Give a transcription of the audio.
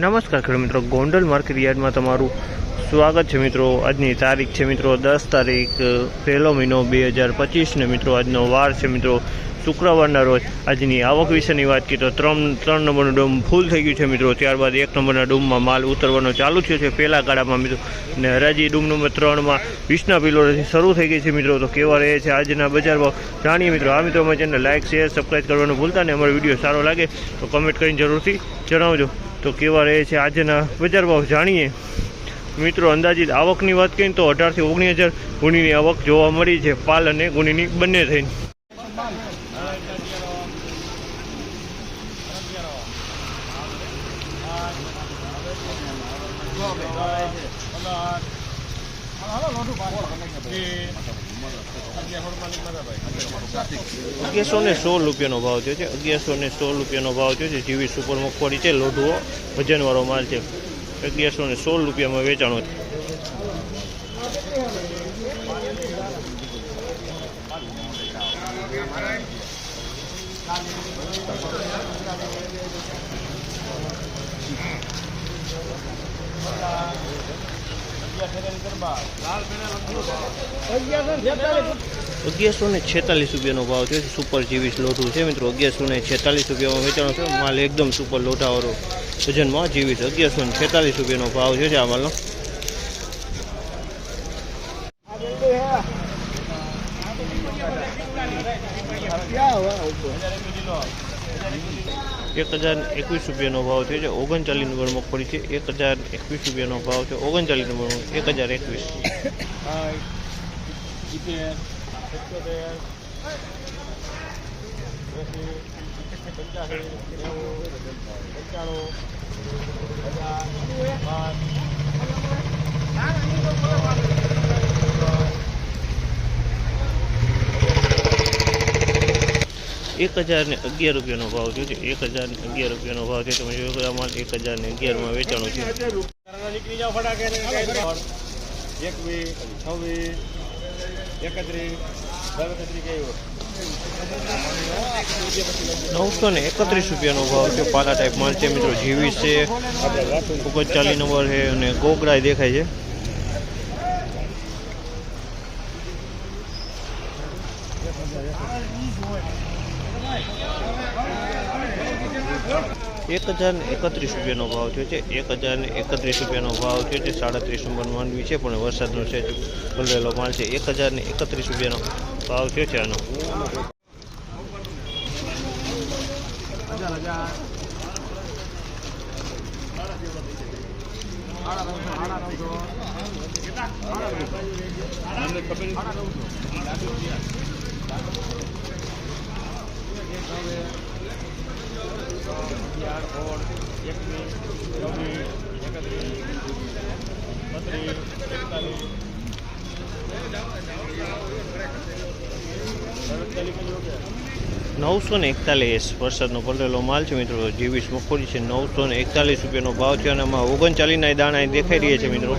નમસ્કાર ખેડૂત મિત્રો, ગોંડલ માર્કેટ યાર્ડમાં તમારું સ્વાગત છે મિત્રો. આજની તારીખ છે મિત્રો, દસ તારીખ પહેલો મહિનો બે હજાર પચીસને મિત્રો આજનો વાર છે મિત્રો. શુક્રવારના રોજ આજની આવક વિશેની વાત કરીએ તો ત્રણ ત્રણ નંબરનું ડોમ ફૂલ થઈ ગયું છે મિત્રો. ત્યારબાદ એક નંબરના ડોમમાં માલ ઉતરવાનો ચાલુ થયો છે પહેલા ગાળામાં મિત્રો. અને હરાજી ડૂમ નંબર ત્રણમાં વીસના પિલોરથી શરૂ થઈ ગઈ છે મિત્રો. તો કેવા રહે છે આજના બજારમાં જાણીએ મિત્રો. આ મિત્રો, અમારી ચેનલ લાઇક શેર સબસ્ક્રાઈબ કરવાનું ભૂલતા ને અમારો વીડિયો સારો લાગે તો કમેન્ટ કરીને જરૂરથી જણાવજો. તો કેવા રહે છે આજના બજાર ભાવ જાણીએ. મિત્રો, અંદાજિત આવકની વાત કરીએ તો અઢારથી ઓગણીસ હજાર ગુણીની આવક જોવા મળી છે. પાલ અને ગુણીની બંને થઈને. અગિયારસો ને સોળ રૂપિયાનો ભાવ થયો છે. અગિયારસો ને સોળ રૂપિયાનો ભાવ થયો છે. જીવી સુપર મગફળી છે લોઢવો વજનવાળો માલ છે. અગિયારસો ને સોળ રૂપિયામાં વેચાણો છે. અગિયારસો ને છેતાલીસ રૂપિયાનો ભાવ છે. સુપર જીવીસ લોઢું છે મિત્રો. અગિયારસો ને છેતાલીસ રૂપિયામાં વેચાણો છે માલ એકદમ સુપર લોઢાવાળો વજનમાં જીવીસ. અગિયારસો ને છેતાલીસ રૂપિયાનો ભાવ છે આ માલનો. એક હજાર એકવીસ રૂપિયાનો ભાવ છે જે ઓગણચાલીસ નંબર મગફળી છે એક હજાર એકવીસ રૂપિયાનો ભાવ છે ઓગણચાલીસ નંબર એક હજાર એકવીસ એક હજાર ને અગિયાર રૂપિયાનો ભાવ છે. એક હજાર ને અગિયાર રૂપિયાનો ભાવ છે. તમે જોયું આ માલ એક હજાર ને અગિયારમાં વેચાણો છે નવસો ને એકત્રીસ રૂપિયાનો ભાવ છે પાલા ટાઈપ માલ છે મિત્રો, જીવી છે. ઓગણચાલીસ નંબર છે અને ગોગરાય દેખાય છે. એક હજાર ને એકત્રીસ રૂપિયાનો ભાવ થયો છે. એક હજાર ને એકત્રીસ રૂપિયાનો ભાવ થયો છે. સાડત્રીસ નંબર માંડવી છે, પણ વરસાદનો છે ભલેલો માલ છે. એક હજાર ને એકત્રીસ રૂપિયાનો ભાવ થયો છે આનો. નવસો ને એકતાલીસ વરસાદનો પડેલો માલ છે મિત્રો. જીવીસ મગફળી છે નવસો ને એકતાલીસ રૂપિયાનો ભાવ છે અને આમાં ઓગણચાલીસના દાણા દેખાઈ રહ્યા છે મિત્રો.